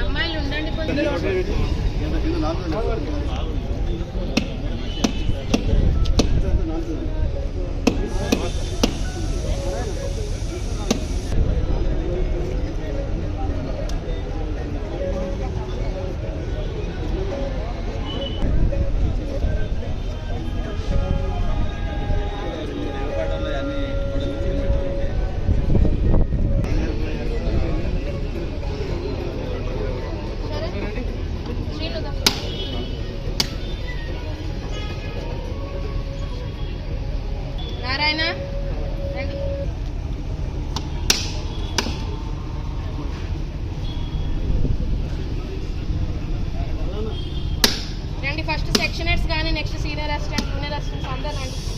అమ్మాయిలు ఉండండి ఫస్ట్ సెక్షనర్స్ కానీ next senior assistant junior assistants అందరూ రండి.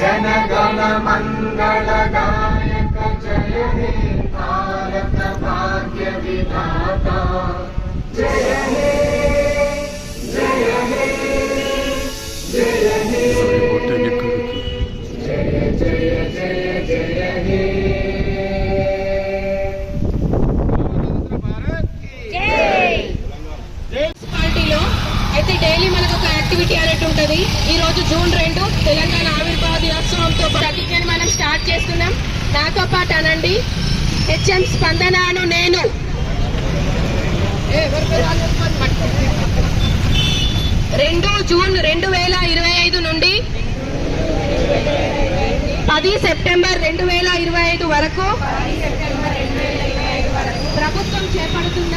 जनगणमङ्गलगा యాక్టివిటీ అనేది ఉంటుంది. ఈ రోజు జూన్ రెండు తెలంగాణ ఆవిర్భావ దినోత్సవంతో ప్రతిజ్ఞని మనం స్టార్ట్ చేస్తున్నాం. నాతో పాటు అనండి. హెచ్ఎం స్పందనను నేను. రెండు జూన్ రెండు వేల ఇరవై ఐదు నుండి పది సెప్టెంబర్ రెండు వేల ఇరవై ఐదు వరకు ప్రభుత్వం చేపడుతున్న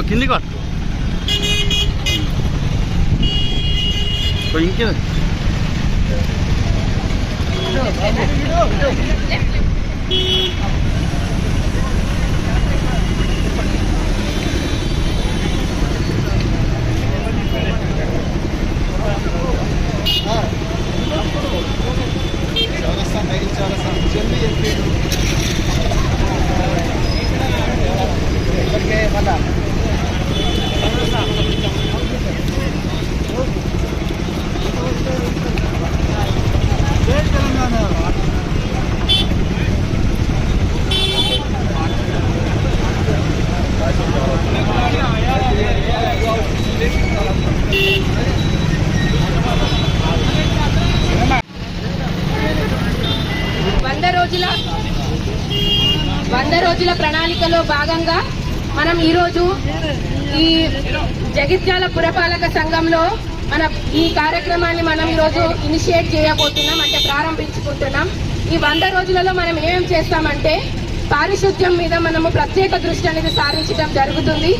ఇంకో కిందికి పట్టు ఇంకో ఇంకే వంద రోజుల వంద రోజుల ప్రణాళికలో భాగంగా మనం ఈరోజు ఈ జగిత్యాల పురపాలక సంఘంలో మన ఈ కార్యక్రమాన్ని మనం ఈరోజు ఇనిషియేట్ చేయబోతున్నాం అంటే ప్రారంభించుకుంటున్నాం. ఈ వంద రోజులలో మనం ఏం చేస్తామంటే పారిశుద్ధ్యం మీద మనము ప్రత్యేక దృష్టి అనేది సారించడం జరుగుతుంది.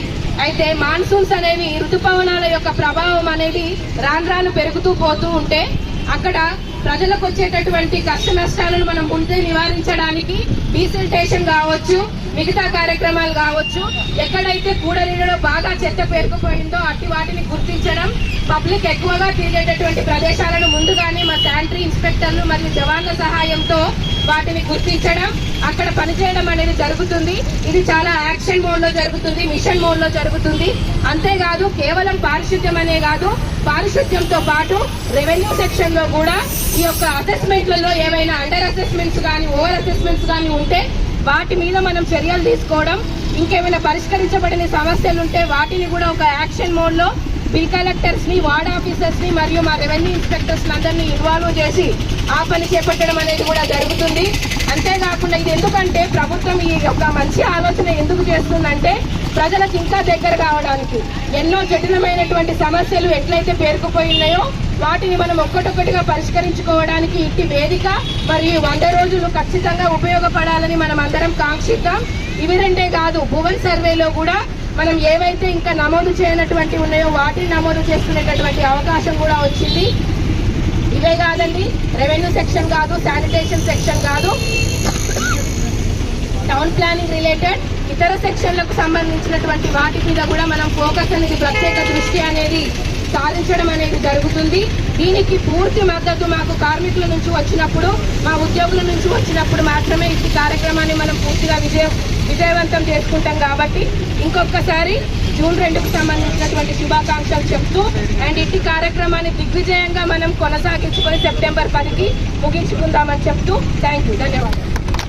అయితే మాన్సూన్స్ అనేవి ఋతుపవనాల యొక్క ప్రభావం అనేది రాను రాను పెరుగుతూ పోతూ ఉంటే అక్కడ ప్రజలకు వచ్చేటటువంటి కష్ట నష్టాలను మనం ముందే నివారించడానికి డీసిల్టేషన్ కావచ్చు మిగతా కార్యక్రమాలు కావచ్చు ఎక్కడైతే కూడలిలో బాగా చెత్త పేరుకుపోయిందో అట్టి వాటిని గుర్తించడం పబ్లిక్ ఎక్కువగా తిరిగేటటువంటి ప్రదేశాలను ముందుగానే మా శానిటరీ ఇన్స్పెక్టర్లు మరియు జవాన్ల సహాయంతో వాటిని గుర్తించడం అక్కడ పనిచేయడం అనేది జరుగుతుంది. ఇది చాలా యాక్షన్ మోడ్లో జరుగుతుంది మిషన్ మోడ్లో జరుగుతుంది. అంతేకాదు కేవలం పారిశుద్ధ్యం అనే కాదు పారిశుద్ధ్యంతో పాటు రెవెన్యూ సెక్షన్లో కూడా ఈ యొక్క అసెస్మెంట్లలో ఏవైనా అండర్ అసెస్మెంట్స్ కానీ ఓవర్ అసెస్మెంట్స్ కానీ ఉంటే వాటి మీద మనం చర్యలు తీసుకోవడం ఇంకేమైనా పరిష్కరించబడిన సమస్యలు ఉంటే వాటిని కూడా ఒక యాక్షన్ మోడ్లో బిల్ కలెక్టర్స్ని వార్డ్ ఆఫీసర్స్ని మరియు మా రెవెన్యూ ఇన్స్పెక్టర్స్ అందరినీ ఇన్వాల్వ్ చేసి ఆ పని చేపట్టడం అనేది కూడా జరుగుతుంది. అంతేకాకుండా ఇది ఎందుకంటే ప్రభుత్వం ఈ యొక్క మంచి ఆలోచన ఎందుకు చేస్తుందంటే ప్రజలకు ఇంకా దగ్గర కావడానికి. ఎన్నో జటిలమైనటువంటి సమస్యలు ఎట్లయితే పేరుకుపోయి ఉన్నాయో వాటిని మనం ఒక్కటొక్కటిగా పరిష్కరించుకోవడానికి ఇట్టి వేదిక మరియు వంద రోజులు ఖచ్చితంగా ఉపయోగపడాలని మనం అందరం కాంక్షిద్దాం. ఇవి రెండే కాదు భువన్ సర్వేలో కూడా మనం ఏవైతే ఇంకా నమోదు చేయనటువంటి ఉన్నాయో వాటిని నమోదు చేసుకునేటటువంటి అవకాశం కూడా వచ్చింది. ఇవే కాదండి రెవెన్యూ సెక్షన్ కాదు శానిటేషన్ సెక్షన్ కాదు. టౌన్ ప్లానింగ్ రిలేటెడ్ ఇతర సెక్షన్లకు సంబంధించినటువంటి వాటి మీద కూడా మనం ఫోకస్ అనేది ప్రత్యేక దృష్టి అనేది సాధించడం అనేది జరుగుతుంది. దీనికి పూర్తి మద్దతు మాకు కార్మికుల నుంచి వచ్చినప్పుడు మా ఉద్యోగుల నుంచి వచ్చినప్పుడు మాత్రమే ఈ కార్యక్రమాన్ని మనం పూర్తిగా విజయం విజయవంతం చేసుకుంటాం కాబట్టి ఇంకొకసారి జూన్ రెండుకు సంబంధించినటువంటి శుభాకాంక్షలు చెప్తూ అండ్ ఇట్టి కార్యక్రమాన్ని దిగ్విజయంగా మనం కొనసాగించుకొని సెప్టెంబర్ పదికి ముగించుకుందామని చెప్తూ థ్యాంక్ యూ ధన్యవాదాలు.